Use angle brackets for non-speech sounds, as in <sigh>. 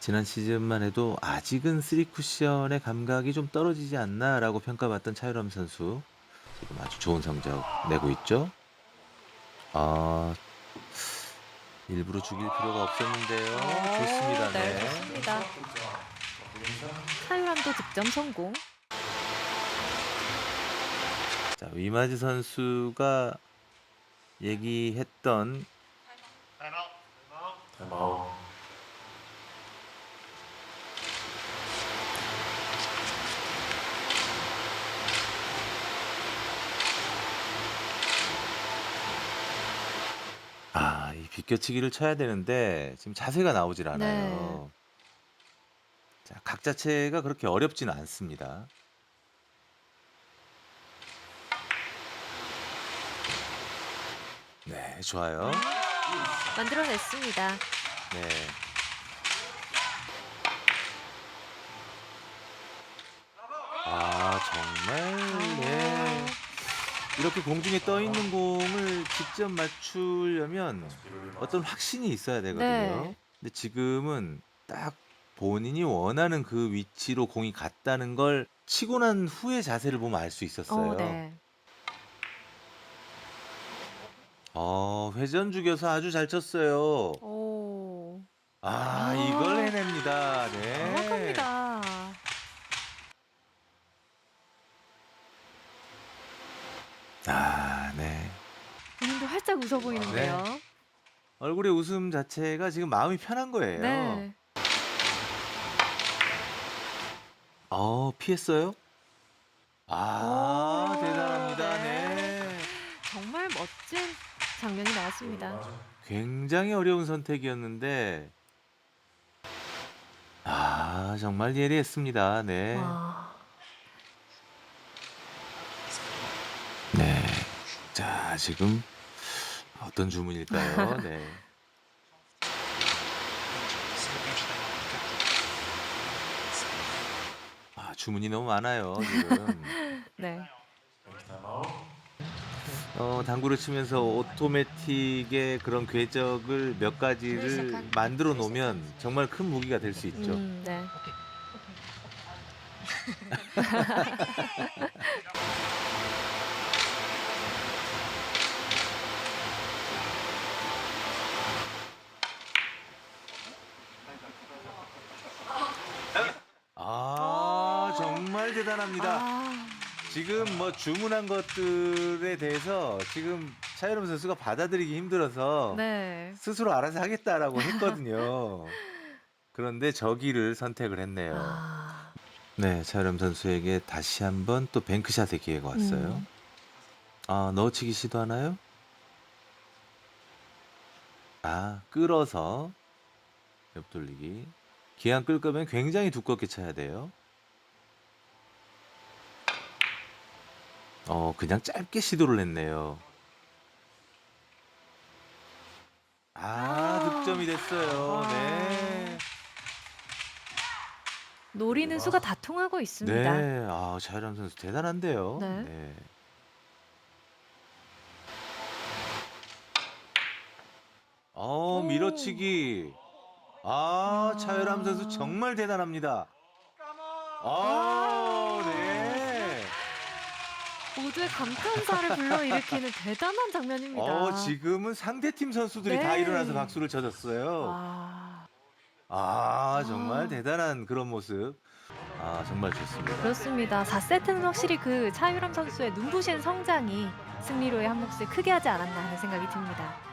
지난 시즌만 해도 아직은 3쿠션의 감각이 좀 떨어지지 않나라고 평가받던 차유람 선수 지금 아주 좋은 성적 내고 있죠. 아 일부러 죽일 필요가 없었는데요. 좋습니다. 네, 네. 좋습니다. 차유람도 득점 성공. 자 위마즈 선수가 얘기했던 아, 이 비껴치기를 쳐야 되는데 지금 자세가 나오질 않아요. 자, 각 자체가 그렇게 어렵지는 않습니다. 네, 좋아요. 만들어냈습니다. 네. 아, 정말, 네. 이렇게 공중에 떠 있는 공을 직접 맞추려면 어떤 확신이 있어야 되거든요. 네. 근데 지금은 딱 본인이 원하는 그 위치로 공이 갔다는 걸 치고 난 후의 자세를 보면 알 수 있었어요. 어, 네. 어, 회전 죽여서 아주 잘 쳤어요. 오, 아, 아. 이걸 해냅니다. 네. 정확합니다. 아, 네. 본인도 활짝 웃어 보이는데요. 얼굴의 웃음 자체가 지금 마음이 편한 거예요. 네. 어, 피했어요? 아, 오, 대단합니다. 네. 네. 정말 멋진 장면이 나왔습니다. 굉장히 어려운 선택이었는데, 아, 정말 예리했습니다. 네. 와, 네. 자, 지금 어떤 주문일까요? <laughs> 네. 아, 주문이 너무 많아요, 지금. <laughs> 네. 어, 당구를 치면서 오토매틱의 그런 궤적을 몇 가지를 만들어 놓으면 정말 큰 무기가 될 수 있죠. 음, 네. <laughs> 아, 정말 대단합니다. 아, 지금 뭐 주문한 것들에 대해서 지금 차이름 선수가 받아들이기 힘들어서 네. 스스로 알아서 하겠다라고 했거든요. <laughs> 그런데 저기를 선택을 했네요. 아, 네, 차이름 선수에게 다시 한번 또 뱅크샷의 기회가 왔어요. 음. 아, 넣어치기 시도하나요? 아, 끌어서 옆돌리기. 기한 끌 거면 굉장히 두껍게 쳐야 돼요. 어, 그냥 짧게 시도를 했네요. 아, 아. 득점이 됐어요. 와. 네. 노리는 수가 다 통하고 있습니다. 네, 아, 자유람 선수 대단한데요. 네. 네. 어, 오. 밀어치기. 아, 아. 차유람 선수 정말 대단합니다. 아, 네. 모두의 감탄사를 불러일으키는 대단한 장면입니다. 어, 지금은 상대팀 선수들이 다 네. 일어나서 박수를 쳐줬어요. 아, 아, 정말 아. 대단한 그런 모습. 아, 정말 좋습니다. 그렇습니다. 4세트는 확실히 그 차유람 선수의 눈부신 성장이 승리로의 한 몫을 크게 하지 않았나 하는 생각이 듭니다.